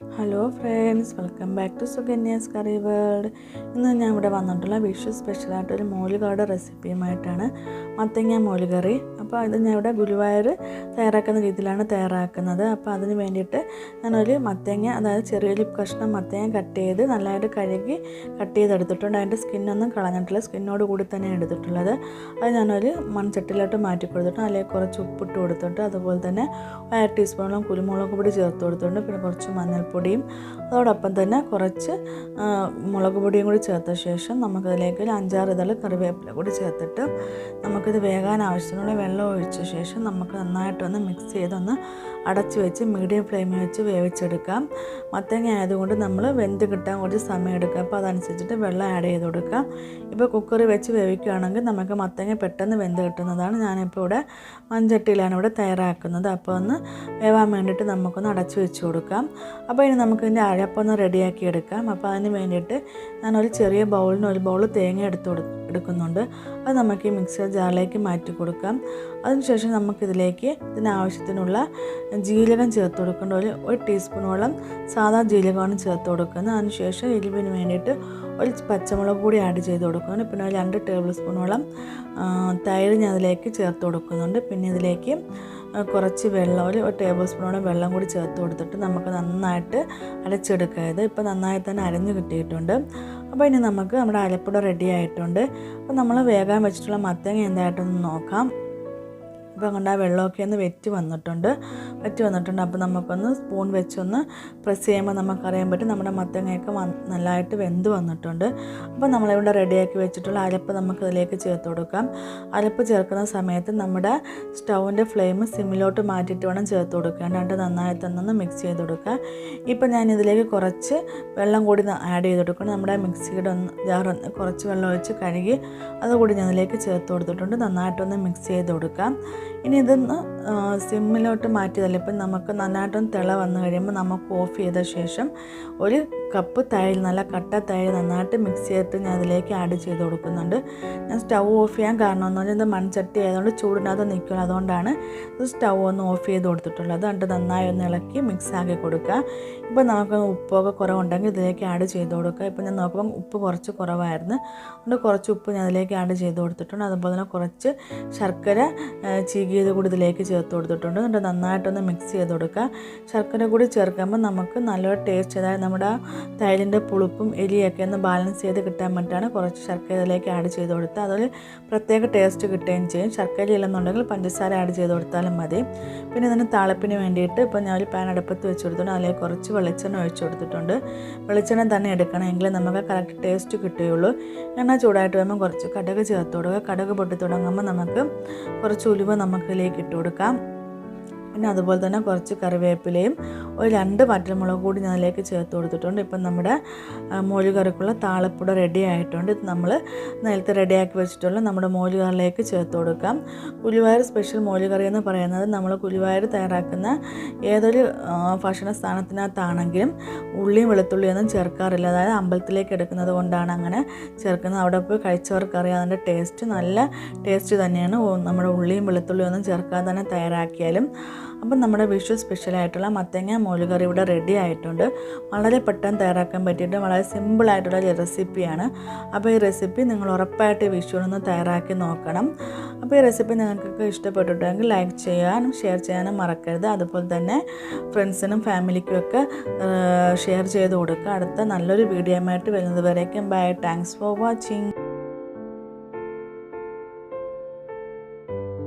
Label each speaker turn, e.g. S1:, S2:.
S1: Hello friends welcome back to Sukanya's curry world ഇന്ന് ഞാൻ ഇവിടെ വന്നിട്ടുള്ള വിഷു സ്പെഷ്യലായിട്ട് ഒരു മോലുകറിയുടെ റെസിപ്പിയുമായിട്ടാണ് മത്തങ്ങ മോലുകറി. അപ്പോൾ ഇത് ഞാൻ ഇവിടെ ഗുരുവായൂർ തയ്യാറാക്കുന്ന രീതിയിലാണ് തയ്യാറാക്കുന്നത്. അപ്പോൾ അതിന് വേണ്ടിയിട്ട് ഞാനൊരു മത്തങ്ങ അതായത് ചെറിയൊരു കഷ്ണം മത്തങ്ങ കട്ട് ചെയ്ത് നല്ലതായിട്ട് കഴുകി കട്ട് ചെയ്തെടുത്തിട്ടുണ്ട്. അതിന്റെ സ്കിന്നൊന്നും കളഞ്ഞിട്ടില്ല. സ്കിന്നോട് കൂടി തന്നെ എടുത്തിട്ടുള്ളത്. അത് ഞാനൊരു മൺചട്ടിയിലോട്ട് മാറ്റി കൊടുത്തിട്ട് അതിലേക്ക് കുറച്ച് ഉപ്പിട്ട് കൊടുത്തിട്ട് അതുപോലെ തന്നെ അര ടീസ്പൂണോളം കുരുമുളക് പൊടി ചേർത്ത് കൊടുത്തിട്ടുണ്ട്. പിന്നെ കുറച്ച് മഞ്ഞൾപ്പൊടിയും അതോടൊപ്പം തന്നെ കുറച്ച് മുളക് പൊടിയും കൂടി ചേർത്ത ശേഷം നമുക്കതിലേക്ക് ഒരു അഞ്ചാറ് ഇതൾ കറിവേപ്പില കൂടി ചേർത്തിട്ട് നമുക്കിത് വേകാൻ ആവശ്യത്തിനുള്ള വെള്ളം ഒഴിച്ച ശേഷം നമുക്ക് നന്നായിട്ടൊന്ന് മിക്സ് ചെയ്തൊന്ന് അടച്ച് വെച്ച് മീഡിയം ഫ്ലെയിമിൽ വെച്ച് വേവിച്ചെടുക്കാം. മത്തങ്ങ ആയതുകൊണ്ട് നമ്മൾ വെന്ത് കിട്ടാൻ കുറച്ച് സമയം എടുക്കുക അപ്പോൾ അതനുസരിച്ചിട്ട് വെള്ളം ആഡ് ചെയ്ത് കൊടുക്കാം ഇപ്പോൾ കുക്കറിൽ വെച്ച് വേവിക്കുകയാണെങ്കിൽ നമുക്ക് മത്തങ്ങ പെട്ടെന്ന് വെന്ത് കിട്ടുന്നതാണ്. ഞാനിപ്പോൾ ഇവിടെ മൺചട്ടിയിലാണ് ഇവിടെ തയ്യാറാക്കുന്നത്. അപ്പോൾ ഒന്ന് വേവാൻ വേണ്ടിയിട്ട് നമുക്കൊന്ന് അടച്ചു വെച്ച് കൊടുക്കാം. അപ്പോൾ ഇനി നമുക്കിതിന്റെ അഴപ്പൊന്ന് റെഡിയാക്കി എടുക്കാം. അപ്പോൾ അതിന് വേണ്ടിയിട്ട് ഒരു ചെറിയ ബൗളിന് ഒരു ബൗൾ തേങ്ങ എടുത്ത് എടുക്കുന്നുണ്ട്. അത് നമുക്ക് ഈ മിക്സർ ജാറിലേക്ക് മാറ്റി കൊടുക്കാം. അതിനുശേഷം നമുക്കിതിലേക്ക് ഇതിന് ആവശ്യത്തിനുള്ള ജീരകം ചേർത്ത് കൊടുക്കേണ്ട ഒരു ഒരു ടീസ്പൂണോളം സാധാ ജീരകമാണ് ചേർത്ത് കൊടുക്കുന്നത്. അതിനുശേഷം എരിവിന് വേണ്ടിയിട്ട് ഒരു പച്ചമുളക് കൂടി ആഡ് ചെയ്ത് കൊടുക്കുന്നുണ്ട്. പിന്നെ രണ്ട് ടേബിൾ സ്പൂണോളം തൈര് ഞാൻ അതിലേക്ക് ചേർത്ത് കൊടുക്കുന്നുണ്ട്. പിന്നെ ഇതിലേക്ക് കുറച്ച് വെള്ളം ഒരു ടേബിൾ സ്പൂണോളം വെള്ളം കൂടി ചേർത്ത് കൊടുത്തിട്ട് നമുക്ക് നന്നായിട്ട് അരച്ചെടുക്കുക ഇത് ഇപ്പോൾ നന്നായി തന്നെ അരഞ്ഞ് കിട്ടിയിട്ടുണ്ട്. അപ്പോൾ ഇനി നമുക്ക് നമ്മുടെ അരപ്പുട റെഡി ആയിട്ടുണ്ട്. അപ്പോൾ നമ്മൾ വേഗം വെച്ചിട്ടുള്ള മത്തങ്ങ എന്തായിട്ടൊന്ന് നോക്കാം. ഇപ്പം കണ്ട ആ വെള്ളമൊക്കെ ഒന്ന് വെറ്റി വന്നിട്ടുണ്ട്. വെറ്റി വന്നിട്ടുണ്ട്. അപ്പോൾ നമുക്കൊന്ന് സ്പൂൺ വെച്ചൊന്ന് പ്രസ് ചെയ്യുമ്പോൾ നമുക്കറിയാൻ പറ്റും നമ്മുടെ മത്തങ്ങയൊക്കെ നല്ലതായിട്ട് വെന്ത് വന്നിട്ടുണ്ട്. അപ്പോൾ നമ്മളിവിടെ റെഡിയാക്കി വെച്ചിട്ടുള്ള അരപ്പ് നമുക്ക് ഇതിലേക്ക് ചേർത്ത് കൊടുക്കാം. അരപ്പ് ചേർക്കുന്ന സമയത്ത് നമ്മുടെ സ്റ്റൗവിന്റെ ഫ്ലെയിം സിമ്മിലോട്ട് മാറ്റിയിട്ട് വേണം ചേർത്ത് കൊടുക്കുക രണ്ട് നന്നായി തന്നെ മിക്സ് ചെയ്ത് കൊടുക്കുക ഇപ്പം ഞാൻ ഇതിലേക്ക് കുറച്ച് വെള്ളം കൂടി ആഡ് ചെയ്ത് കൊടുക്കണം. നമ്മുടെ മിക്സിയുടെ ഒന്ന് ജാർ കുറച്ച് വെള്ളം ഒഴിച്ച് കഴുകി അതുകൂടി ഞാൻ ഇതിലേക്ക് ചേർത്ത് കൊടുത്തിട്ടുണ്ട്. നന്നായിട്ടൊന്ന് മിക്സ് ചെയ്ത് കൊടുക്കാം. ഇനി ഇതൊന്ന് സിമ്മിലോട്ട് മാറ്റിയതല്ല? ഇപ്പം നമുക്ക് നന്നായിട്ടൊന്ന് തിള വന്നു കഴിയുമ്പോൾ നമുക്ക് ഓഫ് ചെയ്ത ശേഷം ഒരു കപ്പ് തൈര് നല്ല കട്ട തൈര് നന്നായിട്ട് മിക്സ് ചെയ്തിട്ട് ഞാൻ അതിലേക്ക് ആഡ് ചെയ്ത് കൊടുക്കുന്നുണ്ട്. ഞാൻ സ്റ്റൗ ഓഫ് ചെയ്യാൻ കാരണം എന്ന് പറഞ്ഞാൽ ഇത് മൺചട്ടി ആയതുകൊണ്ട് ചൂടിനകത്ത് നിൽക്കില്ല. അതുകൊണ്ടാണ് ഇത് സ്റ്റൗ ഒന്ന് ഓഫ് ചെയ്ത് കൊടുത്തിട്ടുള്ളത്. എന്നിട്ട് നന്നായി ഒന്ന് ഇളക്കി മിക്സ് ആക്കി കൊടുക്കുക. ഇപ്പോൾ നമുക്ക് ഉപ്പൊക്കെ കുറവുണ്ടെങ്കിൽ ഇതിലേക്ക് ആഡ് ചെയ്ത് കൊടുക്കുക. ഇപ്പോൾ ഞാൻ നോക്കുമ്പോൾ ഉപ്പ് കുറച്ച് കുറവായിരുന്നു. അതുകൊണ്ട് കുറച്ച് ഉപ്പ് ഞാൻ അതിലേക്ക് ആഡ് ചെയ്ത് കൊടുത്തിട്ടുണ്ട്. അതുപോലെ തന്നെ കുറച്ച് ശർക്കര ചീകിയത് കൂടി ഇതിലേക്ക് ചേർത്ത് കൊടുത്തിട്ടുണ്ട്. എന്നിട്ട് നന്നായിട്ടൊന്ന് മിക്സ് ചെയ്ത് കൊടുക്കുക. ശർക്കര കൂടി ചേർക്കുമ്പോൾ നമുക്ക് നല്ലൊരു ടേസ്റ്റ് അതായത് നമ്മുടെ തൈരിന്റെ പുളിപ്പും എലിയൊക്കെ ഒന്ന് ബാലൻസ് ചെയ്ത് കിട്ടാൻ വേണ്ടിയിട്ടാണ് കുറച്ച് ശർക്കര ഇതിലേക്ക് ആഡ് ചെയ്ത് കൊടുത്താൽ അതൊരു പ്രത്യേക ടേസ്റ്റ് കിട്ടുകയും ചെയ്യും. ശർക്കര ഇല്ലെന്നുണ്ടെങ്കിൽ പഞ്ചസാര ആഡ് ചെയ്ത് കൊടുത്താലും മതി. പിന്നെ ഇതിന് താളപ്പിന് വേണ്ടിയിട്ട് ഇപ്പോൾ ഞാൻ ഒരു പാൻ അടുപ്പത്ത് വെച്ച് കൊടുത്തിട്ടുണ്ട്. അതിലേക്ക് കുറച്ച് വെളിച്ചെണ്ണ ഒഴിച്ച് കൊടുത്തിട്ടുണ്ട്. വെളിച്ചെണ്ണ തന്നെ എടുക്കണമെങ്കിൽ നമുക്ക് കറക്റ്റ് ടേസ്റ്റ് കിട്ടുകയുള്ളൂ. എണ്ണ ചൂടായിട്ട് വരുമ്പോൾ കുറച്ച് കടുക് ചേർത്ത് കൊടുക്കുക. കടുക് പൊട്ടി തുടങ്ങുമ്പോൾ നമുക്ക് കുറച്ച് ഉലുവ നമുക്കിതിലേക്ക് ഇട്ട് കൊടുക്കാം. പിന്നെ അതുപോലെ തന്നെ കുറച്ച് കറിവേപ്പിലയും ഒരു രണ്ട് വറ്റൽമുളക് കൂടി ഞാൻ അതിലേക്ക് ചേർത്ത് കൊടുത്തിട്ടുണ്ട്. ഇപ്പം നമ്മുടെ മോലുകറിക്കുള്ള താളപ്പുട റെഡി ആയിട്ടുണ്ട്. ഇത് നമ്മൾ നേരത്തെ റെഡിയാക്കി വെച്ചിട്ടുള്ള നമ്മുടെ മോലുകറിലേക്ക് ചേർത്ത് കൊടുക്കാം. ഗുരുവായൂർ സ്പെഷ്യൽ മോലുകറി എന്ന് പറയുന്നത് നമ്മൾ ഗുരുവായൂർ തയ്യാറാക്കുന്ന ഏതൊരു ഭക്ഷണ സ്ഥാനത്തിനകത്താണെങ്കിലും ഉള്ളിയും വെളുത്തുള്ളിയൊന്നും ചേർക്കാറില്ല. അതായത് അമ്പലത്തിലേക്ക് എടുക്കുന്നത് കൊണ്ടാണ് അങ്ങനെ ചേർക്കുന്നത്. അവിടെ പോയി കഴിച്ചവർക്കറിയാം അതിന്റെ ടേസ്റ്റ് നല്ല ടേസ്റ്റ് തന്നെയാണ്. നമ്മുടെ ഉള്ളിയും വെളുത്തുള്ളിയും ഒന്നും ചേർക്കാതെ തന്നെ തയ്യാറാക്കിയാലും അപ്പം നമ്മുടെ വിഷു സ്പെഷ്യലായിട്ടുള്ള മത്തങ്ങ മോരുകറി ഇവിടെ റെഡി ആയിട്ടുണ്ട്. വളരെ പെട്ടെന്ന് തയ്യാറാക്കാൻ പറ്റിയിട്ട് വളരെ സിമ്പിളായിട്ടുള്ള ഒരു റെസിപ്പിയാണ് അപ്പോൾ ഈ റെസിപ്പി നിങ്ങൾ ഉറപ്പായിട്ട് വിഷുവിനൊന്ന് തയ്യാറാക്കി നോക്കണം. അപ്പോൾ ഈ റെസിപ്പി നിങ്ങൾക്കൊക്കെ ഇഷ്ടപ്പെട്ടിട്ടുണ്ടെങ്കിൽ ലൈക്ക് ചെയ്യാനും ഷെയർ ചെയ്യാനും മറക്കരുത്. അതുപോലെ തന്നെ ഫ്രണ്ട്സിനും ഫാമിലിക്കുമൊക്കെ ഷെയർ ചെയ്ത് കൊടുക്കുക. അടുത്ത നല്ലൊരു വീഡിയോ ആയിട്ട് വരുന്നത് വരേക്കും. Bye thanks for watching